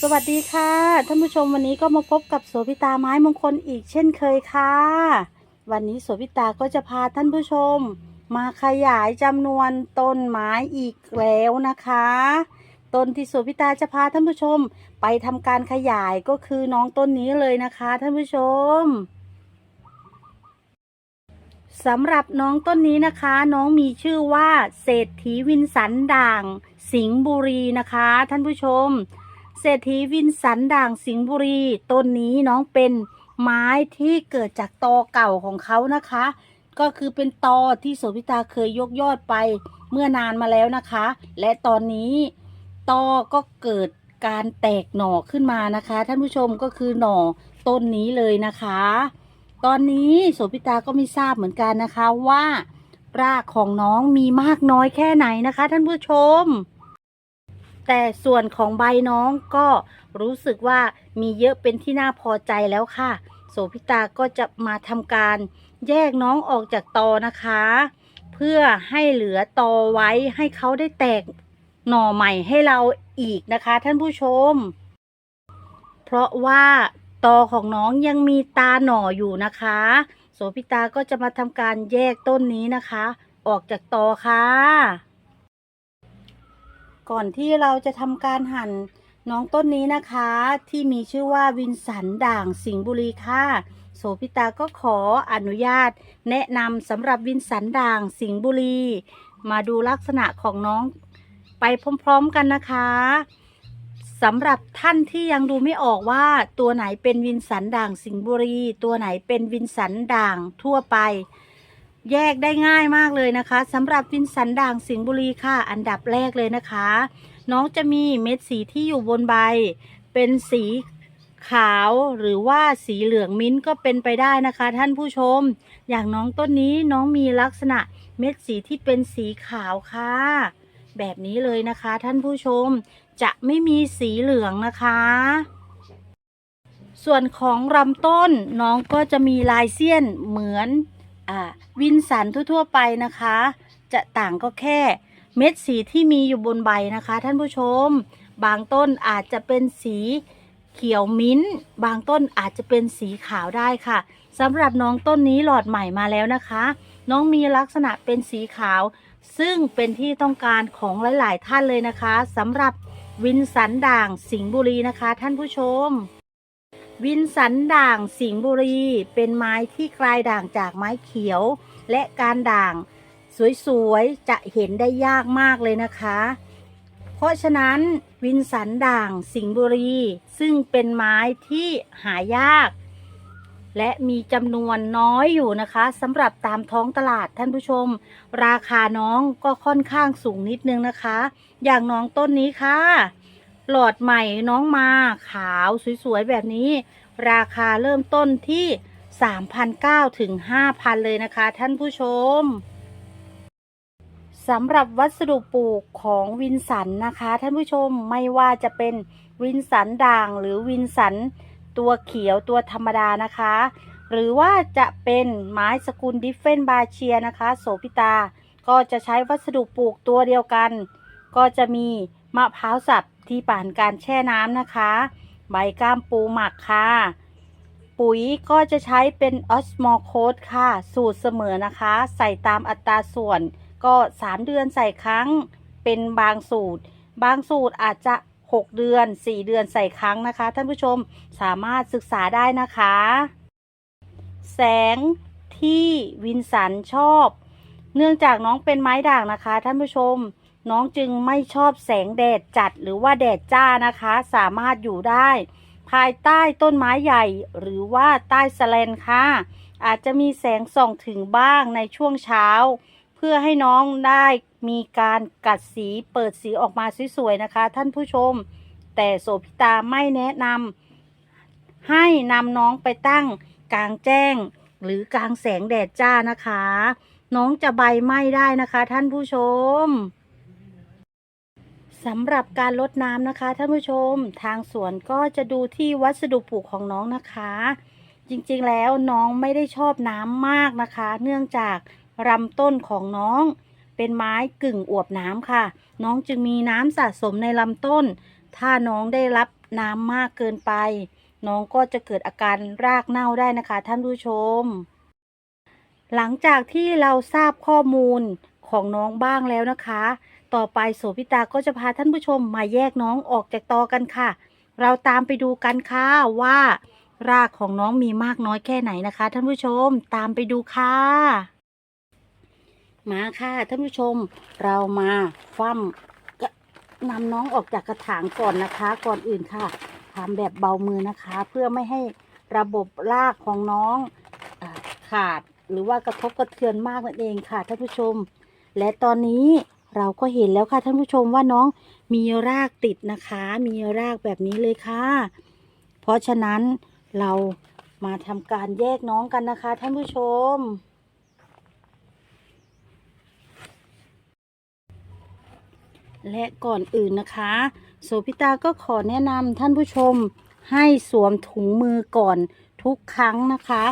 สวัสดีค่ะท่านผู้ชมวันนี้ก็มาพบกับโสพิตาไม้มงคลอีกเช่นเคยค่ะ วันนี้โสพิตาก็จะพาท่านผู้ชม มาขยายจำนวนต้นไม้อีกแล้วนะคะ ต้นที่โสพิตาจะพาท่านผู้ชม ไปทำการขยายก็คือน้องต้นนี้เลยนะคะท่านผู้ชมสำหรับน้องต้นนี้นะคะ น้องมีชื่อว่าเศรษฐีวินสันด่าง สิงห์บุรีนะคะ ท่านผู้ชม เศรษฐีวินสันด่างสิงห์บุรีต้นนี้น้องเป็นไม้ที่เกิดจากตอเก่าของเขานะคะ ก็คือเป็นตอที่โสพิตาเคยยกยอดไปเมื่อนานมาแล้วนะคะ และตอนนี้ตอก็เกิดการแตกหน่อขึ้นมานะคะ ท่านผู้ชมก็คือหน่อต้นนี้เลยนะคะ ตอนนี้โสพิตาก็ไม่ทราบเหมือนกันนะคะว่ารากของน้องมีมากน้อยแค่ไหนนะคะ ท่านผู้ชม แต่ส่วนของใบน้องก็รู้สึกว่ามีเยอะเป็นที่น่าพอใจแล้วค่ะ โสพิตาก็จะมาทำการแยกน้องออกจากตอนะคะ เพื่อให้เหลือตอไว้ให้เขาได้แตกหน่อใหม่ให้เราอีกนะคะ ท่านผู้ชม เพราะว่าตอของน้องยังมีตาหน่ออยู่นะคะ โสพิตาก็จะมาทำการแยกต้นนี้นะคะ ออกจากตอค่ะ ก่อนที่เราจะทำการหั่นน้องต้นนี้นะคะ ที่มีชื่อว่าวินสันด่างสิงห์บุรีค่ะโสพิตาก็ขออนุญาต แนะนำสำหรับวินสันด่างสิงห์บุรี มาดูลักษณะของน้องไปพร้อมๆกันนะคะสำหรับท่านที่ยังดูไม่ออกว่าตัวไหนเป็นวินสันด่างสิงห์บุรี ตัวไหนเป็นวินสันด่างทั่วไป แยกได้ง่ายมากเลยนะคะสำหรับวินสันด่างสิงห์บุรีค่ะ อันดับแรกเลยนะคะ น้องจะมีเม็ดสีที่อยู่บนใบ เป็นสีขาวหรือว่าสีเหลืองมิ้นก็เป็นไปได้นะคะ ท่านผู้ชม อย่างน้องต้นนี้น้องมีลักษณะเม็ดสีที่เป็นสีขาวค่ะ แบบนี้เลยนะคะ ท่านผู้ชมจะไม่มีสีเหลืองนะคะ ส่วนของลำต้นน้องก็จะมีลายเสี้ยนเหมือน วินสันทั่วๆไปนะคะ จะต่างก็แค่เม็ดสีที่มีอยู่บนใบนะคะ ท่านผู้ชม บางต้นอาจจะเป็นสีเขียวมิ้นท์บางต้นอาจจะเป็นสีขาวได้ค่ะสำหรับน้องต้นนี้หลอดใหม่มาแล้วนะคะ น้องมีลักษณะเป็นสีขาว ซึ่งเป็นที่ต้องการของหลาย ๆ ท่านเลยนะคะสำหรับวินสันด่างสิงห์บุรีนะคะ ท่านผู้ชม วินสันด่างสิงห์บุรี เป็นไม้ที่กลายด่างจากไม้เขียว และการด่างสวยๆ จะเห็นได้ยากมากเลยนะคะ เพราะฉะนั้นวินสันด่างสิงห์บุรี ซึ่งเป็นไม้ที่หายาก และมีจำนวนน้อยอยู่นะคะสำหรับตามท้องตลาดท่านผู้ชม ราคาน้องก็ค่อนข้างสูงนิดนึงนะคะ อย่างน้องต้นนี้ค่ะ หลอดใหม่น้องมาขาวสวยๆ แบบนี้ ราคาเริ่มต้นที่ 3,900ถึง 5,000 เลยนะคะ ท่านผู้ชมสำหรับวัสดุปลูกของวินสันนะคะ ท่านผู้ชมไม่ว่าจะเป็นวินสันด่างหรือวินสันตัวเขียวตัวธรรมดานะคะ หรือว่าจะเป็นไม้สกุลดิฟเฟนบาเชียนะคะ โสพิตา ก็จะใช้วัสดุปลูกตัวเดียวกัน ก็จะมีมะพร้าวสับ ที่ผ่านการแช่น้ำนะคะ ใบก้ามปูหมักค่ะ ปุ๋ยก็จะใช้เป็นออสโมโคดค่ะ สูตรเสมอนะคะ ใส่ตามอัตราส่วน ก็ 3 เดือนใส่ครั้ง เป็นบางสูตร บางสูตรอาจจะ 6 เดือน 4 เดือนใส่ครั้งนะคะ ท่านผู้ชมสามารถศึกษาได้นะคะ แสงที่วินสันชอบ เนื่องจากน้องเป็นไม้ด่างนะคะ ท่านผู้ชม น้องจึงไม่ชอบแสงแดดจัดหรือว่าแดดจ้านะคะ สามารถอยู่ได้ ภายใต้ต้นไม้ใหญ่ หรือว่าใต้สแลนค่ะ อาจจะมีแสงส่องถึงบ้างในช่วงเช้า เพื่อให้น้องได้มีการกัดสีเปิดสีออกมาสวยๆนะคะ ท่านผู้ชม แต่โสพิตาไม่แนะนำให้นำน้องไปตั้งกลางแจ้ง หรือกลางแสงแดดจ้านะคะ น้องจะใบไหม้ได้นะคะ ท่านผู้ชม สำหรับการลดน้ำนะคะท่านผู้ชมทางสวนก็จะดูที่วัสดุปลูกของน้องนะคะ จริงๆแล้วน้องไม่ได้ชอบน้ำมากนะคะ เนื่องจากลำต้นของน้อง เป็นไม้กึ่งอวบน้ำค่ะ น้องจึงมีน้ำสะสมในลำต้น ถ้าน้องได้รับน้ำมากเกินไป น้องก็จะเกิดอาการรากเน่าได้นะคะท่านผู้ชม หลังจากที่เราทราบข้อมูลของน้องบ้างแล้วนะคะ ต่อไปโสพิตาก็จะพาท่านผู้ชมมาแยกน้องออกจากตอกันค่ะ เราตามไปดูกันค่ะว่ารากของน้องมีมากน้อยแค่ไหนนะคะ ท่านผู้ชมตามไปดูค่ะ มาค่ะท่านผู้ชม เรามาคว่ำก็นำน้องออกจากกระถางก่อนนะคะ ก่อนอื่นค่ะทำแบบเบามือนะคะ เพื่อไม่ให้ระบบรากของน้องอขาดหรือว่ากระทบกระเทือนมากนั่นเองค่ะท่านผู้ชม และตอนนี้ เราก็เห็นแล้วค่ะท่านผู้ชมว่าน้องมีรากติดนะคะ มีรากแบบนี้เลยค่ะ เพราะฉะนั้นเรามาทำการแยกน้องกันนะคะ ท่านผู้ชม และก่อนอื่นนะคะ โสพิตาก็ขอแนะนำท่านผู้ชมให้สวมถุงมือก่อน ทุกครั้งนะคะ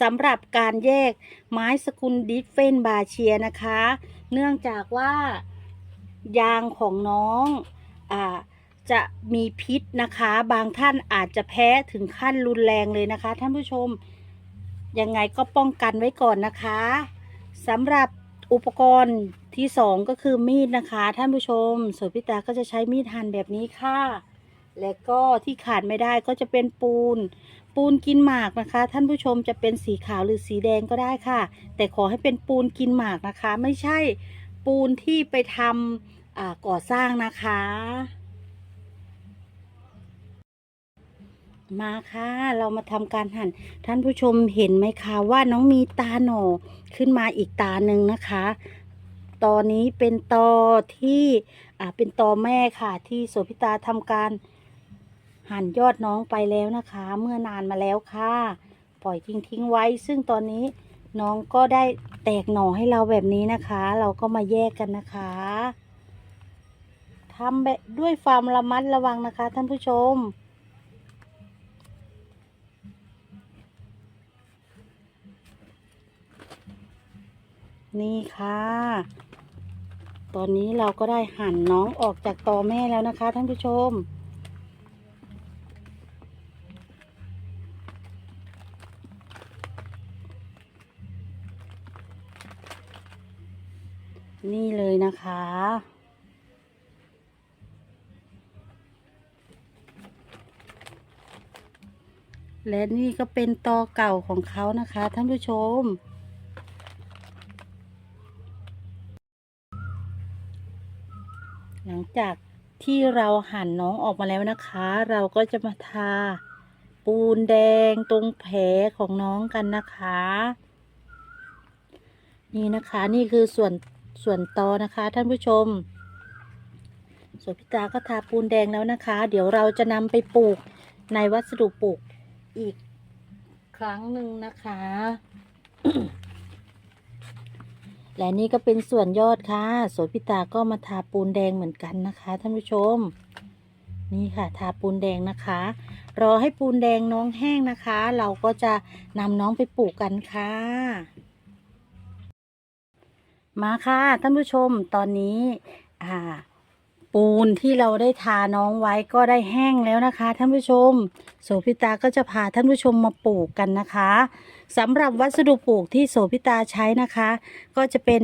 สำหรับการแยกไม้สกุลดิฟเฟนบาเชียนะคะ เนื่องจากว่ายางของน้องอ่าจะมีพิษนะคะ บางท่านอาจจะแพ้ถึงขั้นรุนแรงเลยนะคะ ท่านผู้ชมยังไงก็ป้องกันไว้ก่อนนะคะสำหรับอุปกรณ์ที่สองก็คือมีดนะคะ ท่านผู้ชมโสพิตาก็จะใช้มีดหั่นแบบนี้ค่ะ และก็ที่ขาดไม่ได้ก็จะเป็นปูน ปูนกินหมากนะคะ ท่านผู้ชมจะเป็นสีขาวหรือสีแดงก็ได้ค่ะ แต่ขอให้เป็นปูนกินหมากนะคะ ไม่ใช่ปูนที่ไปทำก่อสร้างนะคะ มาค่ะ เรามาทำการหั่น ท่านผู้ชมเห็นไหมคะว่าน้องมีตาหน่อขึ้นมาอีกตาหนึ่งนะคะตอนนี้เป็นตอที่เป็นตอแม่ค่ะ ที่โสพิตาทำการ หั่นยอดน้องไปแล้วนะคะ เมื่อนานมาแล้วค่ะ ปล่อยทิ้งทิ้งๆไว้ ซึ่งตอนนี้น้องก็ได้แตกหน่อให้เราแบบนี้นะคะ เราก็มาแยกกันนะคะทำแบบด้วยความระมัดระวังนะคะ ท่านผู้ชม นี่ค่ะ ตอนนี้เราก็ได้หั่นน้องออกจากตอแม่แล้วนะคะ ท่านผู้ชม นี่เลยนะคะ และนี่ก็เป็นตอเก่าของเขานะคะ ท่านผู้ชม หลังจากที่เราหั่นน้องออกมาแล้วนะคะ เราก็จะมาทาปูนแดงตรงแผลของน้องกันนะคะ นี่นะคะนี่คือส่วน ส่วนตอนะคะท่านผู้ชมส่วนพิตาก็ทาปูนแดงแล้วนะคะ เดี๋ยวเราจะนำไปปลูกในวัสดุปลูกอีกครั้งหนึ่งนะคะ และนี่ก็เป็นส่วนยอดค่ะโสพิตาก็มาทาปูนแดงเหมือนกันนะคะท่านผู้ชม นี่ค่ะ ทาปูนแดงนะคะ รอให้ปูนแดงน้องแห้งนะคะ เราก็จะนำน้องไปปลูกกันค่ะ มาค่ะท่านผู้ชมตอนนี้อ่า ปูนที่เราได้ทาน้องไว้ก็ได้แห้งแล้วนะคะ ท่านผู้ชม โสพิตาก็จะพาท่านผู้ชมมาปลูกกันนะคะสำหรับวัสดุปลูกที่โสพิตาใช้นะคะ ก็จะเป็น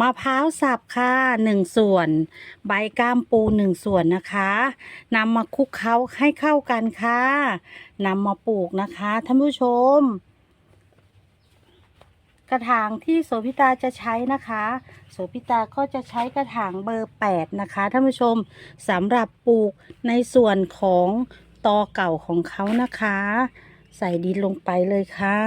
มะพร้าวสับค่ะหนึ่งส่วน ใบก้ามปูหนึ่งส่วนนะคะนำมาคลุกเคล้าให้เข้ากันค่ะนำมาปลูกนะคะท่านผู้ชม กระถางที่โสพิตาจะใช้นะคะ โสพิตาก็จะใช้กระถางเบอร์ 8 นะคะท่านผู้ชมสำหรับปลูกในส่วนของตอเก่าของเขานะคะ ใส่ดินลงไปเลยค่ะ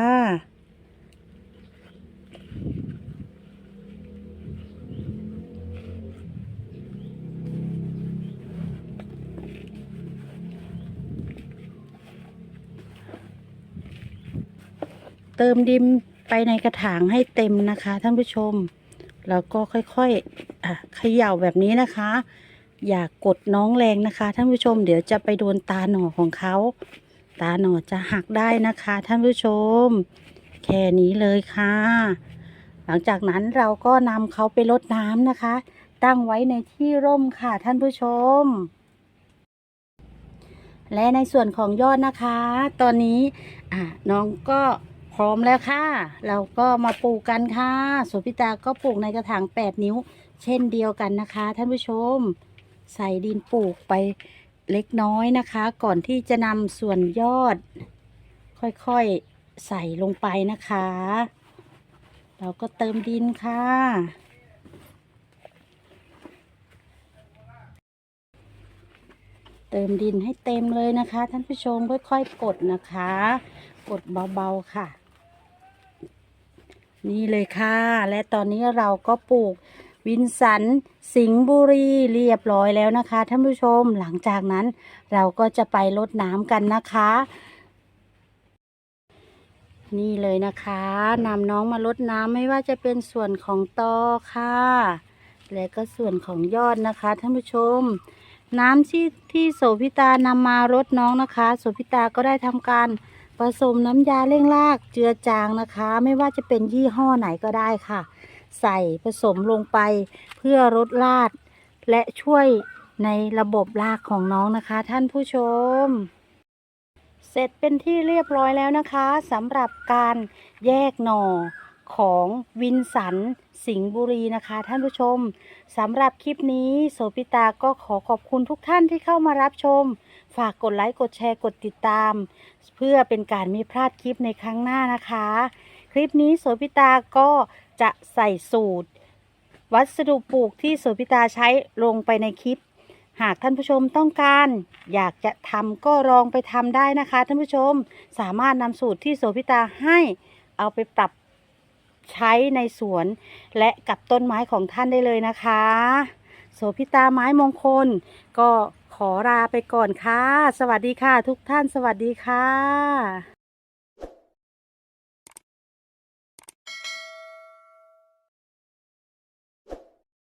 เติมดิน ไปในกระถางให้เต็มนะคะท่านผู้ชม แล้วก็ค่อยๆอะเขย่าแบบนี้นะคะ อย่ากกดน้องแรงนะคะ ท่านผู้ชม เดี๋ยวจะไปโดนตาหน่อของเขา ตาหน่อจะหักได้นะคะ ท่านผู้ชม แค่นี้เลยค่ะ หลังจากนั้นเราก็นำเขาไปรดน้ำนะคะ ตั้งไว้ในที่ร่มค่ะท่านผู้ชมและในส่วนของยอดนะคะ ตอนนี้น้องก็ ร้อมแล้วค่ะ เราก็มาปลูกกันค่ะโสพิตาก็ปลูกในกระถาง 8 นิ้ว เช่นเดียวกันนะคะ ท่านผู้ชม ใส่ดินปลูกไปเล็กน้อยนะคะ ก่อนที่จะนำส่วนยอด ค่อยๆใส่ลงไปนะคะ เราก็เติมดินค่ะเติมดินให้เต็มเลยนะคะ ท่านผู้ชมค่อยๆกดนะคะ กดเบาๆค่ะ นี่เลยค่ะ และตอนนี้เราก็ปลูกวินสันสิงห์บุรีเรียบร้อยแล้วนะคะท่านผู้ชมหลังจากนั้นเราก็จะไปรดน้ำกันนะคะ นี่เลยนะคะนำน้องมารดน้ำไม่ว่าจะเป็นส่วนของตอค่ะ และก็ส่วนของยอดนะคะท่านผู้ชม น้ำที่ที่โสพิตานำมารดน้องนะคะ โสพิตาก็ได้ทำการผสมน้ำยาเร่งรากเจือจางนะคะ ไม่ว่าจะเป็นยี่ห้อไหนก็ได้ค่ะ ใส่ผสมลงไปเพื่อลดรากและช่วยในระบบรากของน้องนะคะ ท่านผู้ชม เสร็จเป็นที่เรียบร้อยแล้วนะคะสำหรับการแยกหน่อ ของวินสันสิงห์บุรีนะคะ ท่านผู้ชมสำหรับคลิปนี้โสพิตาก็ขอขอบคุณทุกท่านที่เข้ามารับชม ฝากกดไลค์กดแชร์กดติดตาม เพื่อเป็นการไม่พลาดคลิปในครั้งหน้านะคะ คลิปนี้โสพิตาก็จะใส่สูตร วัสดุปลูกที่โสพิตาใช้ลงไปในคลิป หากท่านผู้ชมต้องการ อยากจะทำก็ลองไปทำได้นะคะ ท่านผู้ชมสามารถนำสูตรที่โสพิตาให้เอาไปปรับ ใช้ในสวน และกับต้นไม้ของท่านได้เลยนะคะ โสพิตาไม้มงคล ก็ขอลาไปก่อนค่ะ สวัสดีค่ะ ทุกท่านสวัสดีค่ะ